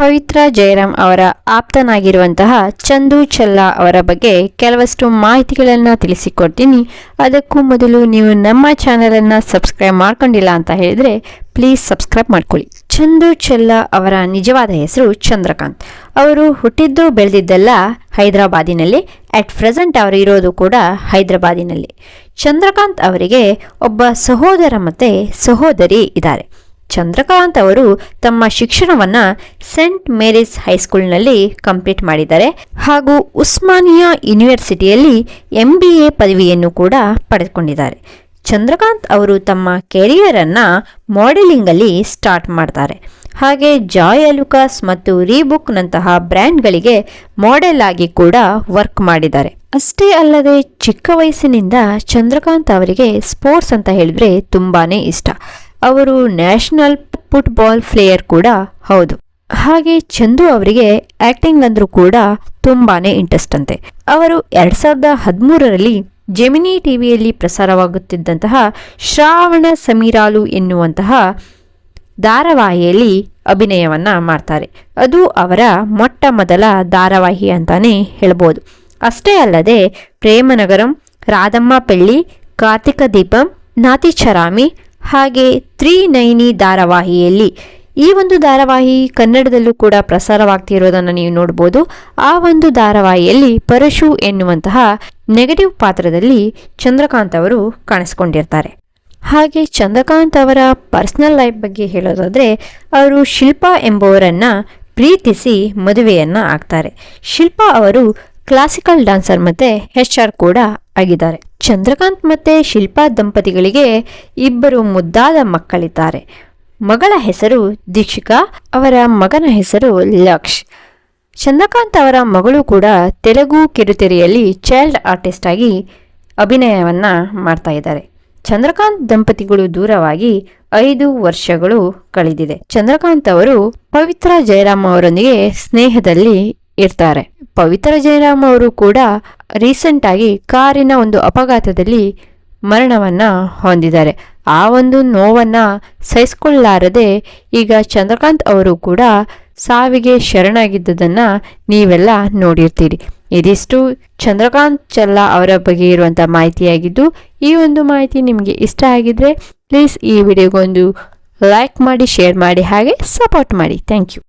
ಪವಿತ್ರ ಜಯರಾಮ್ ಅವರ ಆಪ್ತನಾಗಿರುವಂತಹ ಚಂದು ಚೆಲ್ಲಾ ಅವರ ಬಗ್ಗೆ ಕೆಲವಷ್ಟು ಮಾಹಿತಿಗಳನ್ನು ತಿಳಿಸಿಕೊಡ್ತೀನಿ. ಅದಕ್ಕೂ ಮೊದಲು ನೀವು ನಮ್ಮ ಚಾನಲನ್ನು ಸಬ್ಸ್ಕ್ರೈಬ್ ಮಾಡ್ಕೊಂಡಿಲ್ಲ ಅಂತ ಹೇಳಿದ್ರೆ ಪ್ಲೀಸ್ ಸಬ್ಸ್ಕ್ರೈಬ್ ಮಾಡ್ಕೊಳ್ಳಿ. ಚಂದು ಚೆಲ್ಲಾ ಅವರ ನಿಜವಾದ ಹೆಸರು ಚಂದ್ರಕಾಂತ್. ಅವರು ಹುಟ್ಟಿದ್ದು ಬೆಳೆದಿದ್ದೆಲ್ಲ ಹೈದರಾಬಾದಿನಲ್ಲಿ ಅಟ್ ಪ್ರೆಸೆಂಟ್ ಅವರು ಇರೋದು ಕೂಡ ಹೈದರಾಬಾದಿನಲ್ಲಿ. ಚಂದ್ರಕಾಂತ್ ಅವರಿಗೆ ಒಬ್ಬ ಸಹೋದರ ಮತ್ತು ಸಹೋದರಿ ಇದ್ದಾರೆ. ಚಂದ್ರಕಾಂತ್ ಅವರು ತಮ್ಮ ಶಿಕ್ಷಣವನ್ನ ಸೆಂಟ್ ಮೇರೀಸ್ ಹೈಸ್ಕೂಲ್ನಲ್ಲಿ ಕಂಪ್ಲೀಟ್ ಮಾಡಿದ್ದಾರೆ. ಹಾಗೂ ಉಸ್ಮಾನಿಯಾ ಯೂನಿವರ್ಸಿಟಿಯಲ್ಲಿ ಎಂ ಬಿ ಎ ಪದವಿಯನ್ನು ಕೂಡ ಪಡೆದುಕೊಂಡಿದ್ದಾರೆ. ಚಂದ್ರಕಾಂತ್ ಅವರು ತಮ್ಮ ಕೆರಿಯರನ್ನು ಮಾಡೆಲಿಂಗಲ್ಲಿ ಸ್ಟಾರ್ಟ್ ಮಾಡ್ತಾರೆ. ಹಾಗೆ ಜಾಯ್ ಅಲುಕಾಸ್ ಮತ್ತು ರೀಬುಕ್ನಂತಹ ಬ್ರ್ಯಾಂಡ್ಗಳಿಗೆ ಮಾಡೆಲ್ ಆಗಿ ಕೂಡ ವರ್ಕ್ ಮಾಡಿದ್ದಾರೆ. ಅಷ್ಟೇ ಅಲ್ಲದೆ ಚಿಕ್ಕ ವಯಸ್ಸಿನಿಂದ ಚಂದ್ರಕಾಂತ್ ಅವರಿಗೆ ಸ್ಪೋರ್ಟ್ಸ್ ಅಂತ ಹೇಳಿದ್ರೆ ತುಂಬಾನೇ ಇಷ್ಟ. ಅವರು ನ್ಯಾಷನಲ್ ಫುಟ್ಬಾಲ್ ಪ್ಲೇಯರ್ ಕೂಡ, ಹೌದು. ಹಾಗೆ ಚಂದು ಅವರಿಗೆ ಆಕ್ಟಿಂಗ್ ಅಂದ್ರೂ ಕೂಡ ತುಂಬಾನೇ ಇಂಟ್ರೆಸ್ಟ್ ಅಂತೆ. ಅವರು ಎರಡ್ ಸಾವಿರದ ಹದಿಮೂರರಲ್ಲಿ ಜೆಮಿನಿ ಟಿವಿಯಲ್ಲಿ ಪ್ರಸಾರವಾಗುತ್ತಿದ್ದಂತಹ ಶ್ರಾವಣ ಸಮೀರಾಲು ಎನ್ನುವಂತಹ ಧಾರಾವಾಹಿಯಲ್ಲಿ ಅಭಿನಯವನ್ನ ಮಾಡ್ತಾರೆ. ಅದು ಅವರ ಮೊಟ್ಟ ಮೊದಲ ಧಾರಾವಾಹಿ ಅಂತಾನೆ ಹೇಳ್ಬೋದು. ಅಷ್ಟೇ ಅಲ್ಲದೆ ಪ್ರೇಮನಗರಂ, ರಾಧಮ್ಮ ಪೆಳ್ಳಿ, ಕಾರ್ತಿಕ ದೀಪಂ, ನಾತಿ ಚರಾಮಿ ಹಾಗೆ ತ್ರೀ ನೈನಿ ಧಾರಾವಾಹಿಯಲ್ಲಿ ಈ ಒಂದು ಧಾರಾವಾಹಿ ಕನ್ನಡದಲ್ಲೂ ಕೂಡ ಪ್ರಸಾರವಾಗ್ತಿರೋದನ್ನು ನೀವು ನೋಡ್ಬೋದು. ಆ ಒಂದು ಧಾರಾವಾಹಿಯಲ್ಲಿ ಪರಶು ಎನ್ನುವಂತಹ ನೆಗೆಟಿವ್ ಪಾತ್ರದಲ್ಲಿ ಚಂದ್ರಕಾಂತ್ ಅವರು ಕಾಣಿಸ್ಕೊಂಡಿರ್ತಾರೆ. ಹಾಗೆ ಚಂದ್ರಕಾಂತ್ ಅವರ ಪರ್ಸನಲ್ ಲೈಫ್ ಬಗ್ಗೆ ಹೇಳೋದಾದರೆ, ಅವರು ಶಿಲ್ಪಾ ಎಂಬುವರನ್ನು ಪ್ರೀತಿಸಿ ಮದುವೆಯನ್ನು ಆಗ್ತಾರೆ. ಶಿಲ್ಪಾ ಅವರು ಕ್ಲಾಸಿಕಲ್ ಡಾನ್ಸರ್ ಮತ್ತೆ ಹೆಚ್ ಆರ್ ಕೂಡ ಆಗಿದ್ದಾರೆ. ಚಂದ್ರಕಾಂತ್ ಮತ್ತೆ ಶಿಲ್ಪಾ ದಂಪತಿಗಳಿಗೆ ಇಬ್ಬರು ಮುದ್ದಾದ ಮಕ್ಕಳಿದ್ದಾರೆ. ಮಗಳ ಹೆಸರು ದೀಕ್ಷಿಕಾ, ಅವರ ಮಗನ ಹೆಸರು ಲಕ್ಷ್. ಚಂದ್ರಕಾಂತ್ ಅವರ ಮಗಳು ಕೂಡ ತೆಲುಗು ಕಿರುತೆರೆಯಲ್ಲಿ ಚೈಲ್ಡ್ ಆರ್ಟಿಸ್ಟ್ ಆಗಿ ಅಭಿನಯವನ್ನ ಮಾಡ್ತಾ ಇದ್ದಾರೆ. ಚಂದ್ರಕಾಂತ್ ದಂಪತಿಗಳು ದೂರವಾಗಿ ಐದು ವರ್ಷಗಳು ಕಳೆದಿದೆ. ಚಂದ್ರಕಾಂತ್ ಅವರು ಪವಿತ್ರ ಜಯರಾಮ್ ಅವರೊಂದಿಗೆ ಸ್ನೇಹದಲ್ಲಿ ಇರ್ತಾರೆ. ಪವಿತ್ರ ಜಯರಾಮ್ ಅವರು ಕೂಡ ರೀಸೆಂಟ್ ಆಗಿ ಕಾರಿನ ಒಂದು ಅಪಘಾತದಲ್ಲಿ ಮರಣವನ್ನ ಹೊಂದಿದ್ದಾರೆ. ಆ ಒಂದು ನೋವನ್ನ ಸಹಿಸಿಕೊಳ್ಳಾರದೆ ಈಗ ಚಂದ್ರಕಾಂತ್ ಅವರು ಕೂಡ ಸಾವಿಗೆ ಶರಣಾಗಿದ್ದುದನ್ನ ನೀವೆಲ್ಲ ನೋಡಿರ್ತೀರಿ. ಇದಿಷ್ಟು ಚಂದ್ರಕಾಂತ್ ಚಲ್ಲ ಅವರ ಬಗ್ಗೆ ಇರುವಂಥ ಮಾಹಿತಿಯಾಗಿದ್ದು, ಈ ಒಂದು ಮಾಹಿತಿ ನಿಮಗೆ ಇಷ್ಟ ಆಗಿದ್ರೆ ಪ್ಲೀಸ್ ಈ ವಿಡಿಯೋಗೊಂದು ಲೈಕ್ ಮಾಡಿ ಶೇರ್ ಮಾಡಿ, ಹಾಗೆ ಸಪೋರ್ಟ್ ಮಾಡಿ. Thank you